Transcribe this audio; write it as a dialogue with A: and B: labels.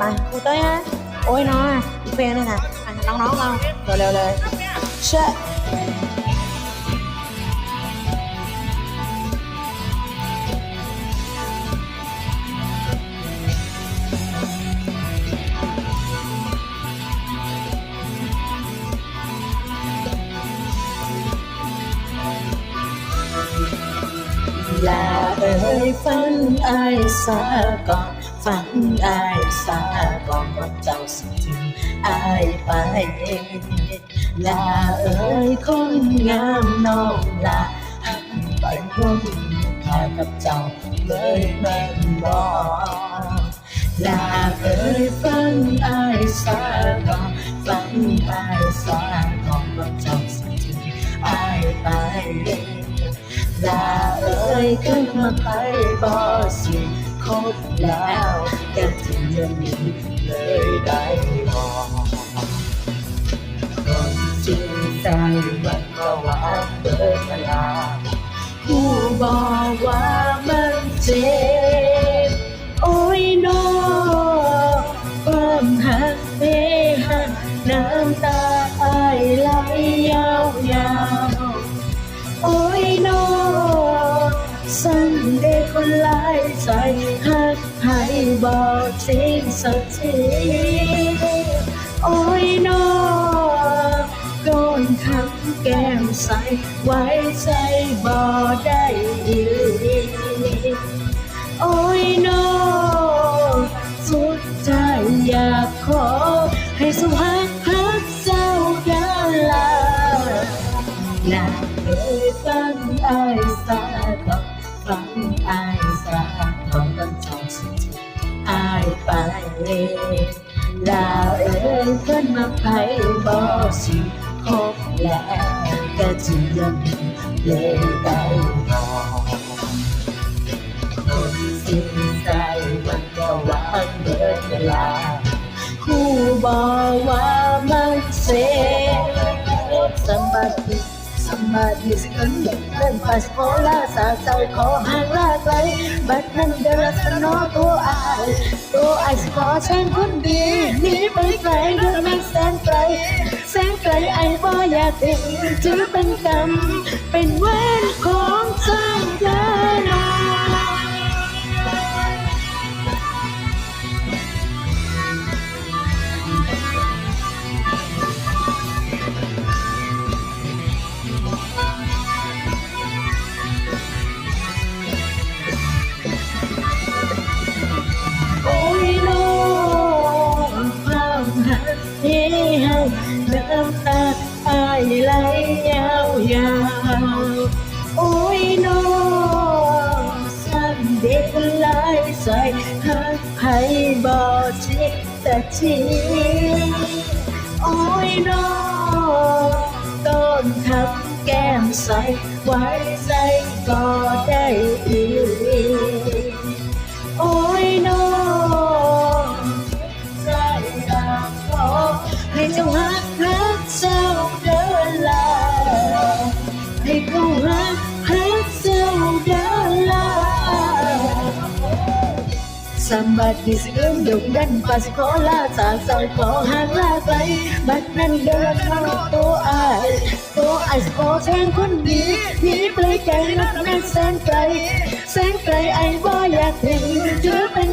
A: ไปครูเต้ยฮะโอ้ยน้องอะอีกเพลง ฝันอายสาก่อนฝันอายสาก่อนว่าเจ้าสิทิ้งอายไปลาเอ่ยคนงามน้องลาหันไปร่วมค่ากับเจ้าเลยแม่นบอกลาเอ่ยฝันอายสาก่อนฝันอายสาก่อนว่าเจ้าสิทิ้งอายไปลาเอ่ยขึ้นมาไปบ่สิ บแล้วแต่ที่ยังมีเลยได้บอกคนจริงใจมันก็ว่าเปิดเวลาผู้บอกว่ามันเจ็บโอ้ยน้องความหักเพหันน้ำตาอายไหลยาวๆโอ้ยน้องสันเด็กคนหลายใจ หักให้บอกสิ่งสักทีโอ้ยน้องโดนทำแก้มใส ไว้ใจบอกได้อีโอ้ยน้อสุดใจอยากขอ ให้สวัสดิ์พักเจ้าดาลาลาเอ่ยฟังไอ้สาก่อนฟังไอ้ ลาเอ่ยเพิ่นมาไผบ่สิคบแล้วก็จะยังเลยได้บอกคนสิ้นใจมันก็หวางเบิดเวลาคู่บอกว่ามันเสีย Somebody Somebody สิเอิ้นเด็กเล่นฟาสโคลาสาเจ้าขอห่างลาไกลบัดนั้นเดินสนอตัว ขอเชิญคนดีหนีไปไกลเรื่องนั้นแสนไกล แสนไกลไอ้บ่อยากถึงถือเป็นกรรม เป็นเวรของเจ้าเธอ น้ำตาอายไหลยาวยาวๆโอ้ยน้องสั่นเด็ก สมบัติสิเอื้มดงดันป่าสิขอลาจากเจ้าขอหางลาไกลบัดนั้นเดินเข้าตัวอายตัวอายสิขอแทนคนดีหนีไปไกลนักแม่นแสนไกลแสนไกลไอ้บ่อยากถึงถือเป็น